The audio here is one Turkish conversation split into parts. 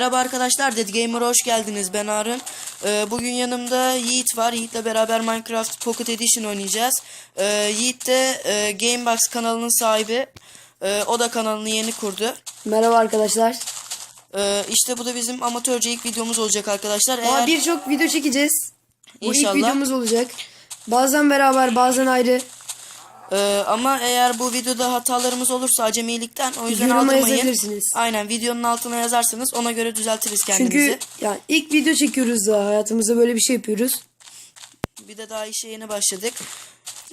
Merhaba arkadaşlar, Dead Gamer'a hoş geldiniz. Ben Arın. Ee, bugün yanımda Yiğit var. Yiğit'le beraber Minecraft Pocket Edition oynayacağız. Ee, Yiğit de e, Gamebox kanalının sahibi. Ee, o da kanalını yeni kurdu. Merhaba arkadaşlar. Ee, işte bu da bizim amatörce ilk videomuz olacak arkadaşlar. Eğer birçok video çekeceğiz. Bu İnşallah. ilk videomuz olacak. Bazen beraber bazen ayrı. E, ama eğer bu videoda hatalarımız olursa acemilikten o yüzden Yoruma aldırmayın. yazabilirsiniz. Aynen videonun altına yazarsanız ona göre düzeltiriz kendimizi. Çünkü yani ilk video çekiyoruz daha hayatımızda böyle bir şey yapıyoruz. Bir de daha işe yeni başladık.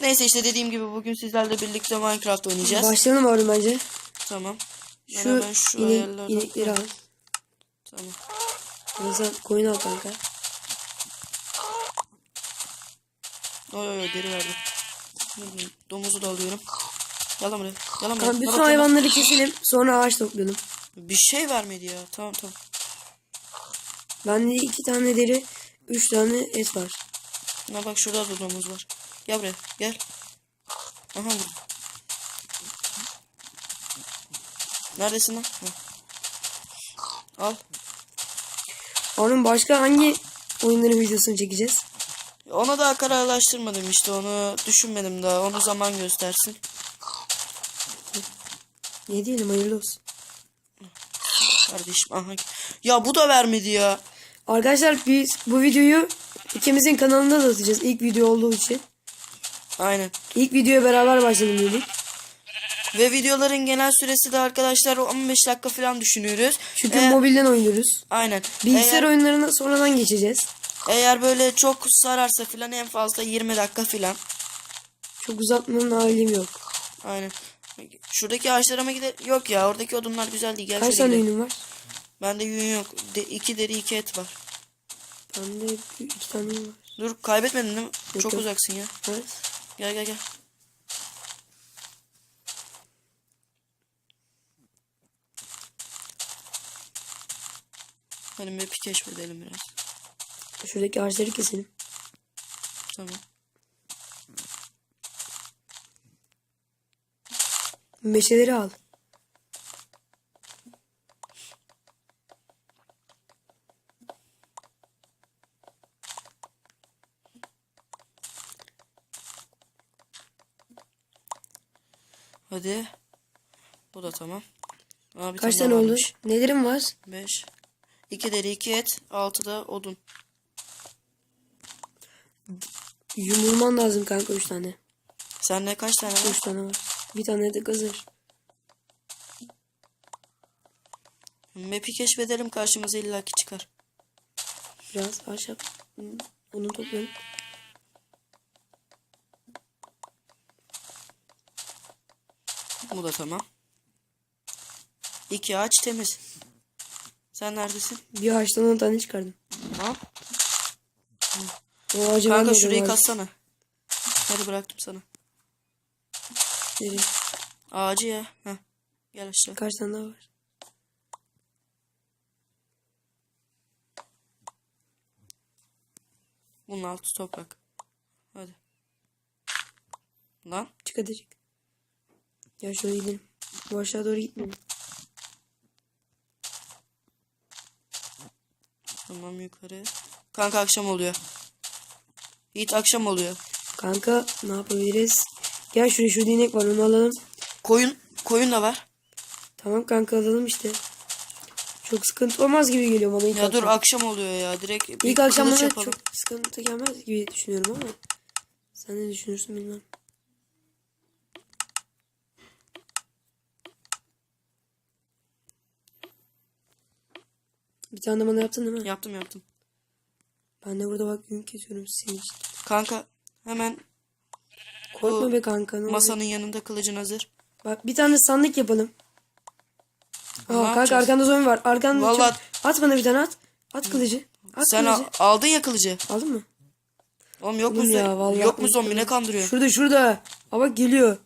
Neyse işte dediğim gibi bugün sizlerle birlikte Minecraft oynayacağız. Başlayalım abi bence. tamam. Ben Şu, hemen şu inek, ayarları- inekleri al. Tamam. Biraz sen koyun al kanka. Oy oy oy deri Domuzu da alıyorum. Yalan buraya. Yalan buraya. Tamam, bütün hayvanları keselim. Sonra ağaç toplayalım. Bir şey vermedi ya. Tamam tamam. Bende iki tane deri, üç tane et var. Ha bak şurada da domuz var. Gel buraya. Gel. Aha burada. Neredesin lan? Ha. Al. Onun başka hangi oyunların videosunu çekeceğiz? Ona daha kararlaştırmadım işte onu düşünmedim daha onu zaman göstersin. Ne diyelim hayırlı olsun. Kardeşim aha. Ya bu da vermedi ya. Arkadaşlar biz bu videoyu ikimizin kanalında da atacağız. İlk video olduğu için. Aynen. İlk videoya beraber başladım dedik. Ve videoların genel süresi de arkadaşlar 15 dakika falan düşünüyoruz. Çünkü Eğer- mobilden oynuyoruz. Aynen. Bilgisayar eğer, oyunlarına sonradan geçeceğiz. Eğer böyle çok sararsa falan en fazla 20 dakika falan. Çok uzatmanın halim yok. Aynen. Şuradaki ağaçlara mı gider? Yok ya oradaki odunlar güzel değil. Gel Kaç tane gidelim. oyunun var? Bende yün yok. De, iki deri iki et var. Bende iki tane oyun var. Dur kaybetmedin değil mi? Yok, çok yok. uzaksın ya. Evet. Gel gel gel. Hadi map'i keşfedelim biraz. Şuradaki ağaçları keselim. Tamam. Meşeleri al. Hadi. Bu da tamam. Aa, bir Kaç tane oldu? Nelerim var? 5. 2 deri 2 et. 6 da odun. Yumurman lazım kanka üç tane. Sende kaç tane var? Üç tane var. Bir tane de gazır. Map'i keşfedelim karşımıza illaki çıkar. Biraz yap. Onu toplayalım. Bu da tamam. İki ağaç temiz. Sen neredesin? Bir ağaçtan on tane çıkardım. Al. O ben Kanka şurayı var. katsana. Hadi bıraktım sana. Nereye? Ağacı ya. Heh. Gel aşağı. Kaç tane daha var? Bunun altı toprak. Hadi. Lan. Çık hadi çık. Ya şöyle gidelim. Bu aşağı doğru gitmeyelim. Tamam yukarı. Kanka akşam oluyor. Yiğit akşam oluyor. Kanka ne yapabiliriz? Gel şuraya şurada inek var onu alalım. Koyun. Koyun da var. Tamam kanka alalım işte. Çok sıkıntı olmaz gibi geliyor bana ilk Ya dur akşam. akşam oluyor ya. Direkt bir İlk akşam kılıç bana yapalım. çok sıkıntı gelmez gibi düşünüyorum ama. Sen ne düşünürsün bilmem. Bir tane de bana yaptın değil mi? Yaptım yaptım. Ben de burada bak gün kesiyorum senin için. Kanka hemen Korkma be kanka. Ne olacak? masanın yanında kılıcın hazır. Bak bir tane sandık yapalım. Aa, kanka yapacağız? arkanda zombi var. Arkanda Vallahi- çok- At bana bir tane at. At kılıcı. At Sen kılıcı. aldın ya kılıcı. Aldın mı? Oğlum yok mu Oğlum ya, zombi? vallahi Yok mu zombi ne kandırıyor? Şurada şurada. Aa bak geliyor.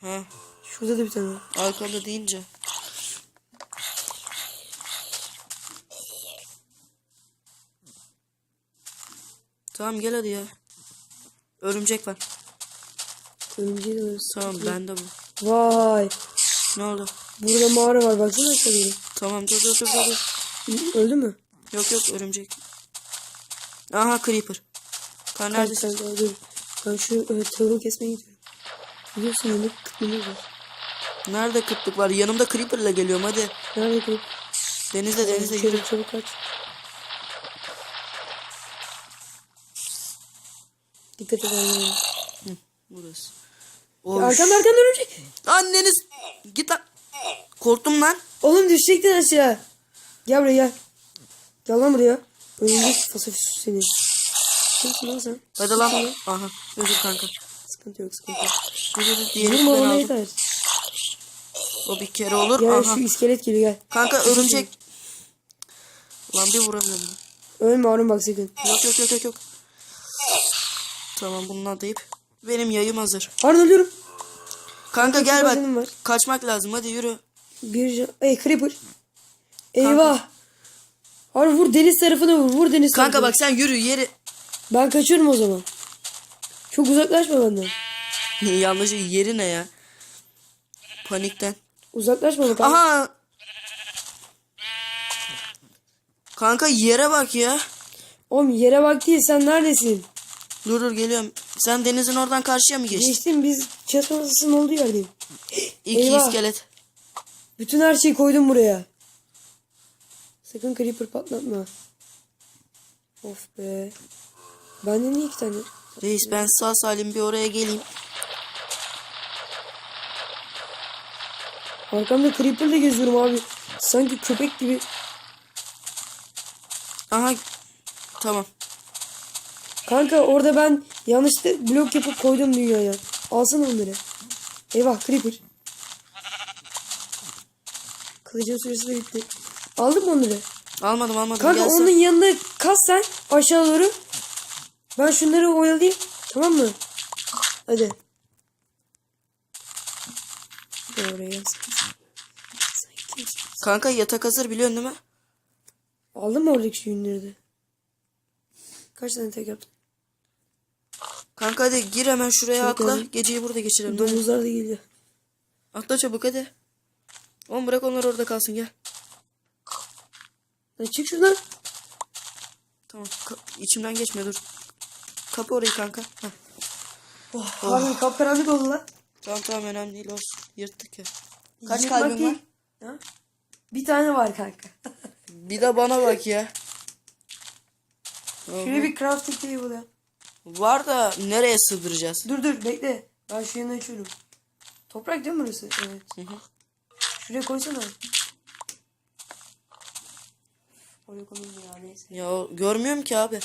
Ha. Şurada da bir tane. Arkada deyince. Tamam gel hadi ya. Örümcek var. Örümceği de. Tamam bende bu. Vay. Ne oldu? Burada mağara var. Baksana doğru. Tamam dur dur dur dur. Öldü mü? Yok yok örümcek. Aha creeper. Kan neredesin? sen dur. Ben şu e, tavuğu kesmeye gidiyorum. Biliyorsun onu kıtmamız var. Nerede kıtlık var? Yanımda creeper ile geliyorum hadi. Nerede kılıp? Denizde denizde yürü. Çabuk çabuk kaç. Dikkat annene. Burası. Ya Oy. Arkamda örümcek. Anneniz. Git lan. Korktum lan. Oğlum düşecektin aşağı. Gel buraya gel. Gel lan buraya. Örümcek fasofiş seni. Kimsin lan sen? Hadi lan. Aha. Özür kanka. Sıkıntı yok sıkıntı yok. Vurma aldım. yeter. O bir kere olur. Gel Aha. şu iskelet geliyor gel. Kanka örümcek. Lan bir vuramıyorum. Ölme Harun bak sakın. Yok yok yok yok. Tamam bununla deyip. Benim yayım hazır. Harun ölüyorum. Kanka gel bak. var. Kaçmak lazım hadi yürü. Bir. Ey creeper. Eyvah. Harun vur deniz tarafına vur. Vur deniz Kanka tarafına. bak sen yürü yeri. Ben kaçıyorum o zaman. Çok uzaklaşma benden. Yanlış yeri ne ya? Panikten. Uzaklaşma bak. Aha. Kanka yere bak ya. Oğlum yere bak değil sen neredesin? Dur dur geliyorum. Sen denizin oradan karşıya mı geçtin? Geçtim biz çatı masasının olduğu yerdeyim. İki Eyvah. iskelet. Bütün her şeyi koydum buraya. Sakın creeper patlatma. Of be. Bende niye iki tane? Reis ben sağ salim bir oraya geleyim. Arkamda creeper'la geziyorum abi. Sanki köpek gibi. Aha. Tamam. Kanka orada ben yanlışlıkla blok yapıp koydum dünyaya. Alsana onları. Eyvah creeper. Kılıcın süresi de bitti. Aldın mı onları? Almadım almadım. Kanka Gel sen. onun yanına kas sen aşağı doğru. Ben şunları oyalayayım. Tamam mı? Hadi. Oraya? Kanka yatak hazır biliyorsun değil mi? Aldın mı oradaki şu yünleri de? Kaç tane tek yaptın? Kanka hadi gir hemen şuraya Çok atla. iyi. Geceyi burada geçirelim. Domuzlar da geliyor. Atla çabuk hadi. Oğlum bırak onlar orada kalsın gel. Lan çık şuradan. Tamam. Ka- içimden geçme dur. Kapı orayı kanka. Heh. Oh, Harbi kapkaranlık oldu lan. Tamam tamam önemli değil olsun. Yırttık ya. Kaç Yırtmak kalbin var? değil. Ha? Bir tane var kanka. Bir de bana bak ya. Şuraya bir crafting table yap. Var da nereye sığdıracağız? Dur dur bekle. Ben şu yanı açıyorum. Toprak değil mi burası? Evet. Hı hı. Şuraya koysana. Oraya koyayım ya neyse. Ya görmüyorum ki abi.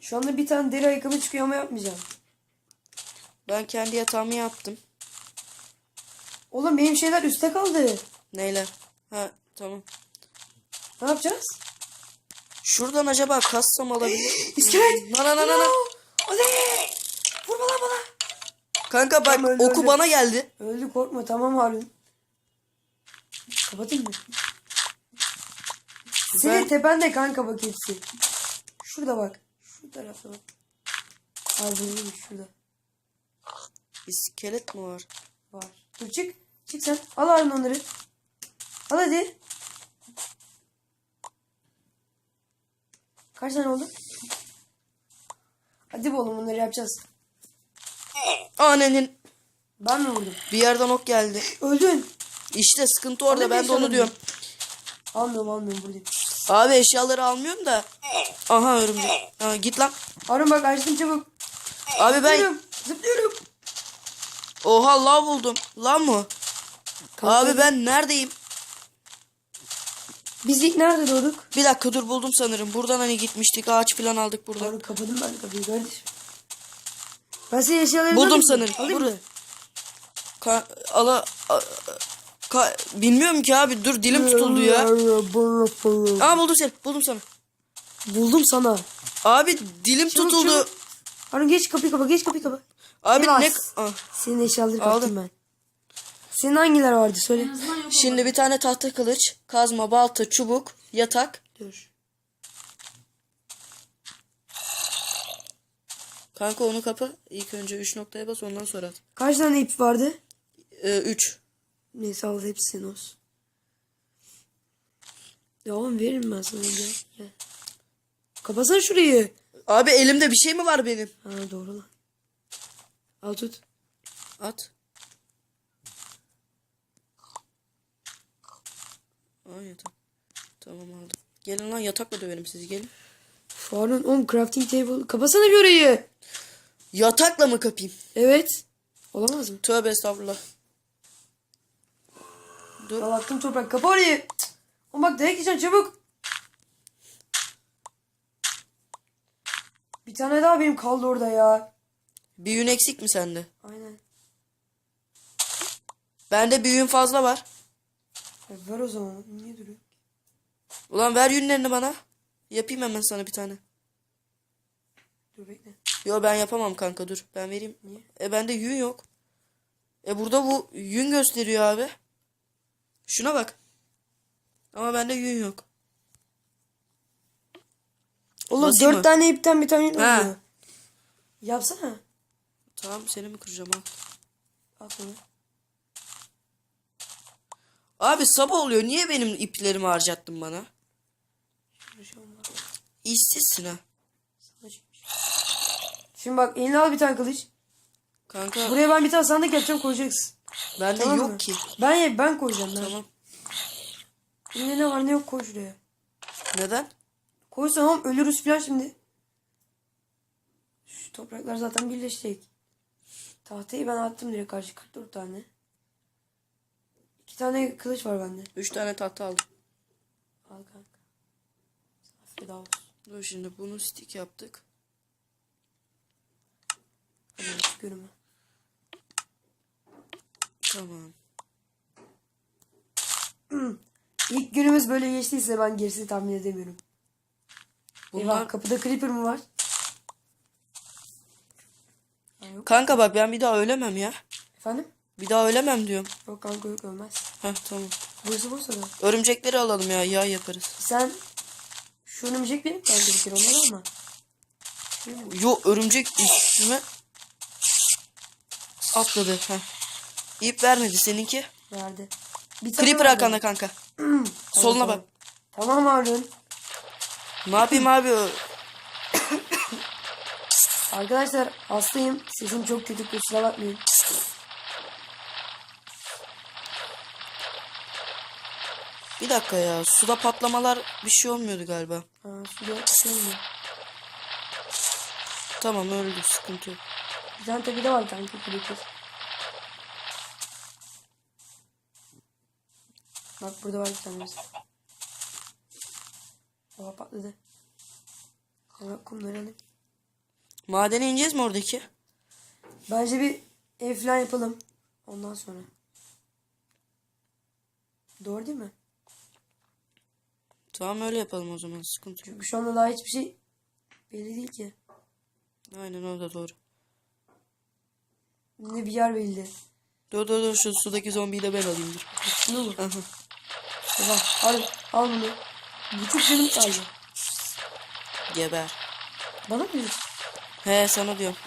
Şu anda bir tane deri ayakkabı çıkıyor ama yapmayacağım. Ben kendi yatağımı yaptım. Oğlum benim şeyler üstte kaldı. Neyle? Ha tamam. Ne yapacağız? Şuradan acaba kassam olabilir. İskelet. Na na na na Hadi. Vurma lan bana. Kanka bak Tamam, öldü, oku öldü. bana geldi. Öldü korkma tamam Harun. Kapatayım mı? Senin Ben- tepende kanka bak hepsi. Şurada bak. Şu tarafta bak. Harun şurada. İskelet mi var? Var. Dur çık. Çık sen. Al Harun onları. Al hadi. Kaç tane oldu? Hadi be oğlum bunları yapacağız. Annenin Ben mi vurdum? bir yerden ok geldi. Öldün. İşte sıkıntı orada Ama ben de onu yaşadım. diyorum. Almıyorum almıyorum buradayım. Abi eşyaları almıyorum da. Aha örümcek. Ha, git lan. Harun bak açtım çabuk. Abi ben Zıplıyorum. Zıplıyorum. oha lav buldum. Lav mı? Kanka, Abi ben neredeyim? Biz ilk nerede doğduk? Bir dakika dur buldum sanırım. Buradan hani gitmiştik. Ağaç falan aldık buradan. Harun kapadım ben kapıyı kardeşim. Ben senin eşyalarını Buldum alayım sanırım. Alayım Burada. mı? Ka ala a- ka bilmiyorum ki abi. Dur dilim tutuldu ya. Aa buldum seni. Buldum sana. Buldum sana. Abi dilim Çabuk, tutuldu. çabuk. Harun geç kapıyı kapa geç kapıyı kapa. Abi Eyvah. ne Ah. Senin eşyaları kaptım ben. Senin hangiler vardı söyle. Şimdi bir tane tahta kılıç, kazma, balta, çubuk, yatak. Dur. Kanka onu kapı. İlk önce 3 noktaya bas ondan sonra at. Kaç tane ip vardı? 3. Neyse al hepsi senin olsun. Ya oğlum veririm ben sana. Gel. Gel. Kapatsana şurayı. Abi elimde bir şey mi var benim? Ha doğru lan. Al tut. At. Aa yatak. Tamam aldım. Gelin lan yatakla döverim sizi gelin. Farun oğlum crafting table. Kapatsana bir orayı. Yatakla mı kapayım? Evet. Olamaz mı? Tövbe estağfurullah. Dur. Al attım toprak. Kapa orayı. Oğlum bak dayak yiyeceksin çabuk. Bir tane daha benim kaldı orada ya. Bir yün eksik mi sende? Aynen. Bende bir yün fazla var. Ya ver o zaman. Niye duruyor? Ulan ver yünlerini bana. Yapayım hemen sana bir tane. Dur bekle. Yo ben yapamam kanka dur. Ben vereyim. Niye? E bende yün yok. E burada bu yün gösteriyor abi. Şuna bak. Ama bende yün yok. Oğlum Basayım dört mı? tane ipten bir tane Ha. oluyor. Yapsana. Tamam seni mi kıracağım ha? At onu. Abi sabah oluyor. Niye benim iplerimi harcattın bana? İşsizsin ha. Şimdi bak eline al bir tane kılıç. Kanka Buraya ben bir tane sandık yapacağım koyacaksın. bende Tamam yok mı? ki. Ben ben koyacağım ben. Tamam. Elinde ne var ne yok koy şuraya. Neden? Koysam oğlum ölürüz falan şimdi. Şu topraklar zaten birleşecek. Tahtayı ben attım direkt karşı 44 tane. İki tane kılıç var bende. Üç tane tahta aldım. Al kanka. Afiyet olsun. Dur şimdi bunu stick yaptık. Hadi ben. Tamam. İlk günümüz böyle geçtiyse ben gerisini tahmin edemiyorum. Bunlar... Eyvah kapıda creeper mı var? Kanka bak ben bir daha ölemem ya. Efendim? Bir daha ölemem diyorum. Yok kanka yok ölmez. Heh tamam. Burası boş da. Örümcekleri alalım ya. Yağ yaparız. Sen şu önümcek benim kanka bir kere onları ama. Yo örümcek üstüme atladı. Heh. İp vermedi seninki. Verdi. Bir tane Creeper arkanda kanka. Tamam, Soluna tamam. bak. Tamam Harun. Ne yapayım abi? Arkadaşlar hastayım. Sesim çok kötü kusura bakmayın. Dakika ya. Suda patlamalar bir şey olmuyordu galiba. Ha, şurada şey mi? Tamam öldü sıkıntı yok. Bir tane tepede var kanka creeper. Bak burada var bir tanesi. Oha patladı. Hemen kumları alayım. Madene ineceğiz mi oradaki? Bence bir ev falan yapalım. Ondan sonra. Doğru değil mi? Tamam öyle yapalım o zaman sıkıntı yok. Çünkü şu anda daha hiçbir şey belli değil ki. Aynen o da doğru. Ne bir yer belli. Dur dur dur şu sudaki zombiyi de ben alayım dur. Ne olur? Aha. Bak al, al bunu. Buçuk canım kaldı. Geber. Bana mı diyorsun? He sana diyorum.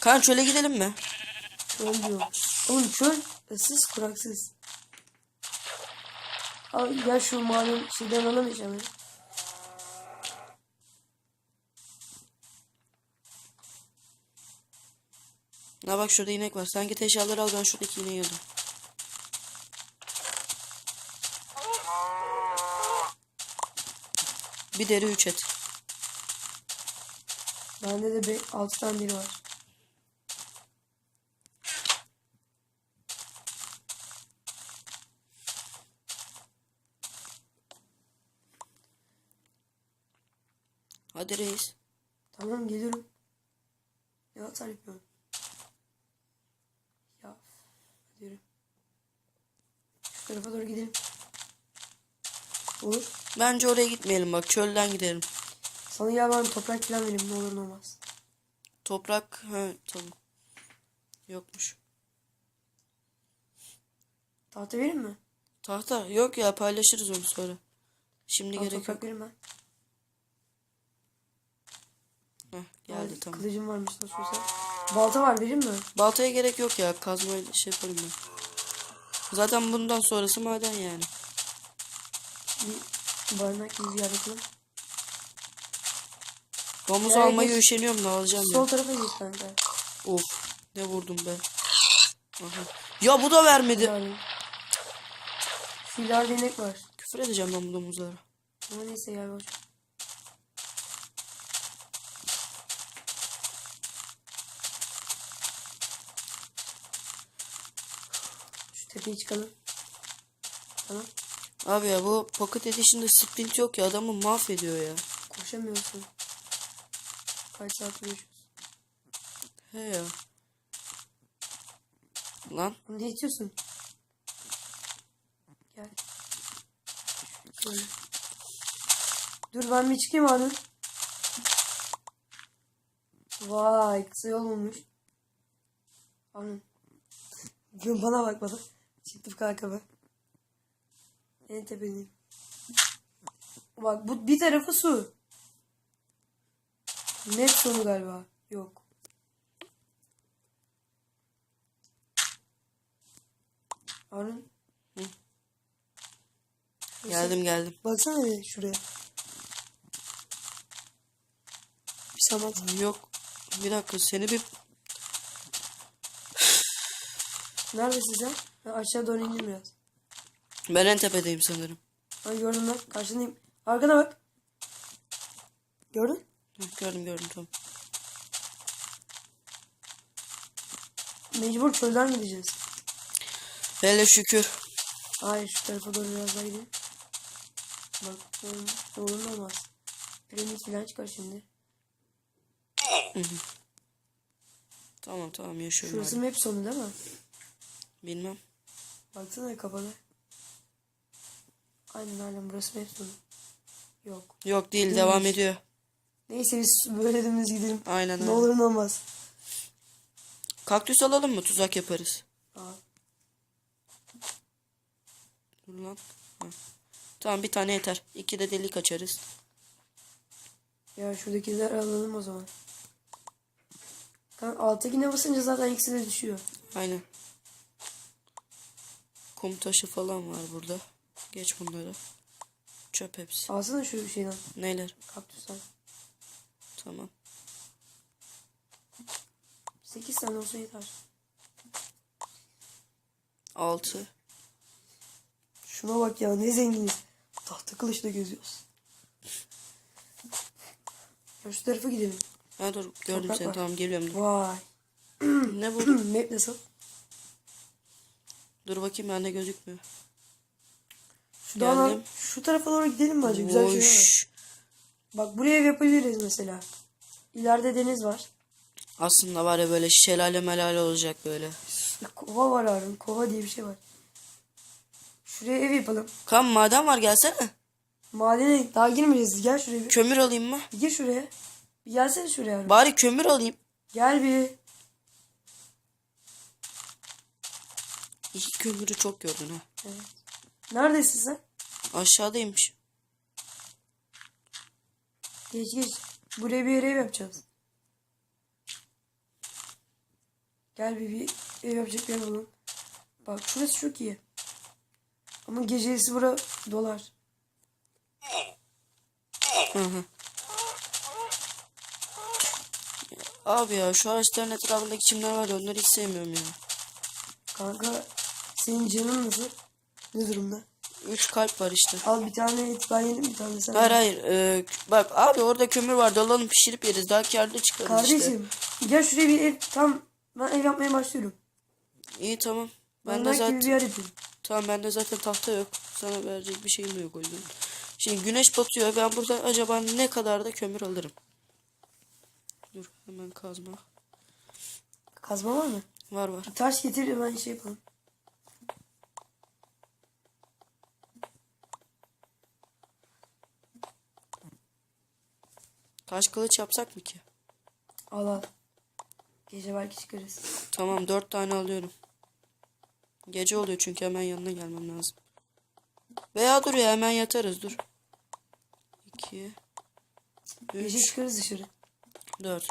Kan çöle gidelim mi? Çöl diyor. Oğlum çöl ıssız kuraksız. Gel şu mavi şeyden alamayacağım ya. Ha bak şurada inek var. Sen git eşyaları al ben şuradaki ineği alayım. Bir deri üç et. Bende de be, 6 tane biri var. Hadi reis. Tamam geliyorum. Ne atar yapıyorum? Ya hadi yürü. Şu tarafa doğru gidelim. Olur. Bence oraya gitmeyelim bak çölden gidelim. Sana gel ben toprak falan vereyim ne olur ne olmaz. Toprak ha tamam. Yokmuş. Tahta vereyim mi? Tahta yok ya paylaşırız onu sonra. Şimdi Al gerek toprak yok. vereyim ben. Heh, geldi Al, tamam. Kılıcım varmış nasıl olsa. Balta var vereyim mi? Baltaya gerek yok ya kazmayla şey yaparım ben. Zaten bundan sonrası maden yani. Bir barınak gibi yapalım. Domuz Ya, almayı geç. üşeniyorum da alacağım ya. Sol tarafa geç kanka. Of ne vurdum be. Aha. Ya bu da vermedi. Yani. İleride inek var. Küfür edeceğim ben bu domuzlara. Ama neyse ya boş. Tepeye çıkalım. Tamam. Abi ya bu Pocket Edition'da sprint yok ya adamı mahvediyor ya. Koşamıyorsun. Kaç saat uyuyoruz. He ya. Lan Ne içiyorsun? Gel. Şöyle. Dur ben bir çıkayım abi. Vay kısa yol olmuş. Abi. Gün bana bak bana. Çıktım kanka ben. En tepedeyim. Bak bu bir tarafı su. Net sonu galiba. Yok. Harun. geldim geldim. Baksana bir şuraya. Bir samat. Yok. Bir dakika seni bir Neredesin sen? Ben aşağı doğru indim biraz. ben en tepedeyim sanırım. Ha gördüm ben. Karşındayım. Arkana bak. Gördün? Hı, Gördüm gördüm tamam. Mecbur çölden gideceğiz. Hele şükür. Hayır şu tarafa doğru biraz daha gidelim. Bak oğlum, oğlum olmaz. Piramit falan çıkar şimdi. Tamam tamam yaşıyorum Şurası map sonu değil mi? Bilmem. Baksana kapalı. Aynen aynen burası map sonu. Yok. Yok değil Değilmiş. devam ediyor. Neyse biz böyle dümdüz gidelim. Aynen Ne olur ne olmaz. Kaktüs alalım mı tuzak yaparız. Aa, Dur lan. Hı. Tamam bir tane yeter. İki de delik açarız. ya şuradakiler alalım o zaman. Kanka alttakine basınca zaten ikisi de düşüyor. Aynen. Kum taşı falan var burada. Geç bunları. Çöp hepsi. Alsana şu şeyden. Neler? Kaktüsten. Tamam. 8 tane olsa yeter. Altı. Şuna bak ya ne zenginiz. Tahta kılıçla geziyoruz. Ya şu tarafa gidelim. Ha dur gördüm Toprak seni var. tamam geliyorum. Dur. Vay. ne bu? Map nasıl? Dur bakayım bende gözükmüyor. Şu dağdan Geldim. şu tarafa doğru gidelim mi acaba? Güzel var. Oş. Bak buraya ev yapabiliriz mesela. İleride deniz var. Aslında var ya böyle şelale melale olacak böyle. Kova var Harun. Kova diye bir şey var. Şuraya ev yapalım. Kan maden var gelsene. Madene daha girmeyeceğiz. Gel şuraya bir. Kömür alayım mı? Bir gir şuraya. Bir gelsene şuraya Harun. Bari kömür alayım. Gel bir. İyi kömürü çok gördün ha. Evet. Neredesin sen? Aşağıdaymış. Geç geç. Buraya bir ev yapacağız. Gel bir, bir ev yapacak bir yer bulalım. Bak şurası çok iyi. Ama gecesi bura dolar. Hı hı. Abi ya şu ağaçların etrafındaki çimler var ya onları hiç sevmiyorum ya. Kanka senin canın nasıl? Ne durumda? Üç kalp var işte. Al bir tane et ben yedim bir tane sen. Hayır hayır. ee, bak abi orada kömür var. Dalalım pişirip yeriz. Daha karlı çıkarız işte. Kardeşim gel şuraya bir ev tam ben ev yapmaya başlıyorum. İyi tamam. Ben de Barınak gibi bir zaten yer yapayım. tamam bende zaten tahta yok. Sana verecek bir şeyim de yok o yüzden. Şimdi güneş batıyor. Ben buradan acaba ne kadar da kömür alırım. Dur hemen kazma. Kazma var mı? Var var. Taş getir ben şey yapalım. Taş kılıç yapsak mı ki? Al al. Gece belki çıkarız. Tamam dört tane alıyorum. Gece oluyor çünkü hemen yanına gelmem lazım. Veya dur ya hemen yatarız dur. 2 Gece 3 çıkarız dışarı. 4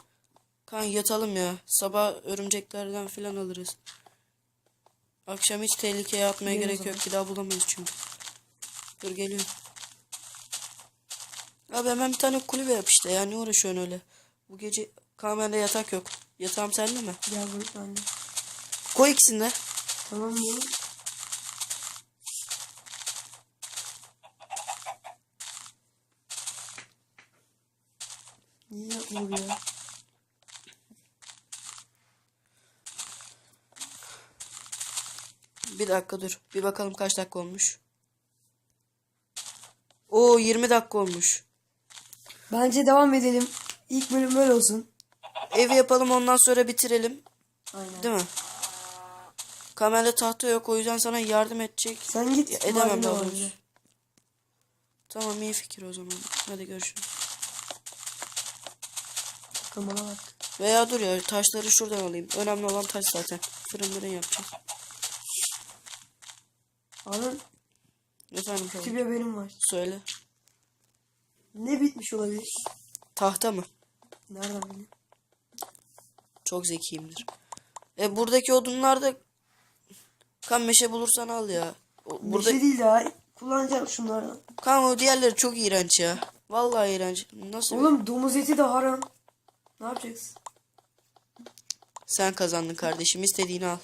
Kan yatalım ya. Sabah örümceklerden filan alırız. Akşam hiç tehlikeye atmaya Gidelim gerek yok. Bir daha bulamayız çünkü. Dur geliyorum. Abi hemen bir tane kulübe yap işte ya. Ne uğraşıyorsun öyle? Bu gece kamerde yatak yok. Yatağım sende mi? Gel buraya ben de. Koy ikisini de. Tamam mı? Niye yapmıyor ya? Bir dakika dur. Bir bakalım kaç dakika olmuş. Oo 20 dakika olmuş. Bence devam edelim. İlk bölüm böyle olsun. Evi yapalım ondan sonra bitirelim. Aynen. Değil mi? Kamerada tahta yok o yüzden sana yardım edecek. Sen git. Ya, edemem daha doğrusu. Tamam iyi fikir o zaman. Hadi görüşürüz. Bana bak. Veya dur ya taşları şuradan alayım. Önemli olan taş zaten. Fırın fırın yapacağız. Harun Efendim kötü bir haberim var. Söyle. Ne bitmiş olabilir? Tahta mı? Nereden bileyim? Çok zekiyimdir. E buradaki odunlar da kan meşe bulursan al ya. O- Burada Meşe değil daha. Kullanacağım şunlardan. kan o diğerleri çok iğrenç ya. Vallahi iğrenç. Nasıl? bir- Oğlum domuz eti de haram. Ne yapacaksın? Sen kazandın kardeşim. istediğini al.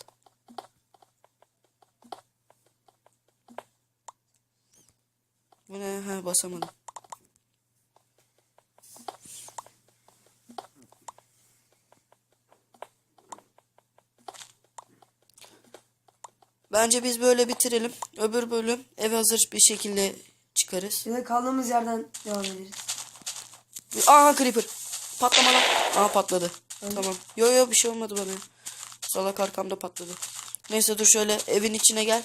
Bu ne? Ha basamadım. Bence biz böyle bitirelim. Öbür bölüm ev hazır bir şekilde çıkarız. Ya da kaldığımız yerden devam ederiz. Aa creeper. Patlama lan. Aa patladı. Tamam. Yo yo bir şey olmadı bana. Salak arkamda patladı. Neyse dur şöyle evin içine gel.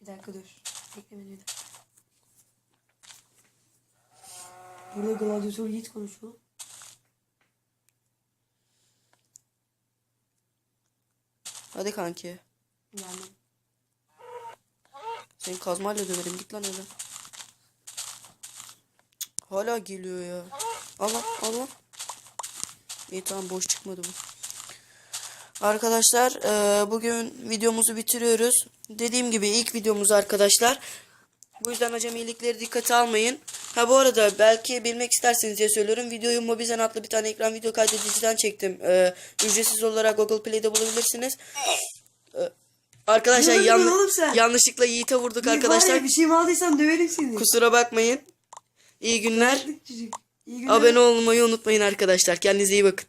Bir dakika dur. Bekle beni bir dakika. Burada gladyatör Yiğit konuşuyor. Hadi kanki. Yani Seni kazmayla döverim git lan öyle. Hala geliyor ya. Al lan al. İyi tamam boş çıkmadı bu. Arkadaşlar eee, bugün videomuzu bitiriyoruz. Dediğim gibi ilk videomuz arkadaşlar. Bu yüzden acemilikleri dikkate almayın. Ha bu arada belki bilmek isterseniz diye söylüyorum. Videoyu Mobizen adlı bir tane ekran video kaydediciden çektim. Eee, ücretsiz olarak Google Play'de bulabilirsiniz. Eee, arkadaşlar yapıyorsun yanlış oğlum sen? yanlışlıkla Yiğit'e vurduk var arkadaşlar. bir şey mi aldıysan döverim seni. Kusura bakmayın. İyi günler. İyi günler. Abone olmayı unutmayın arkadaşlar. Kendinize iyi bakın.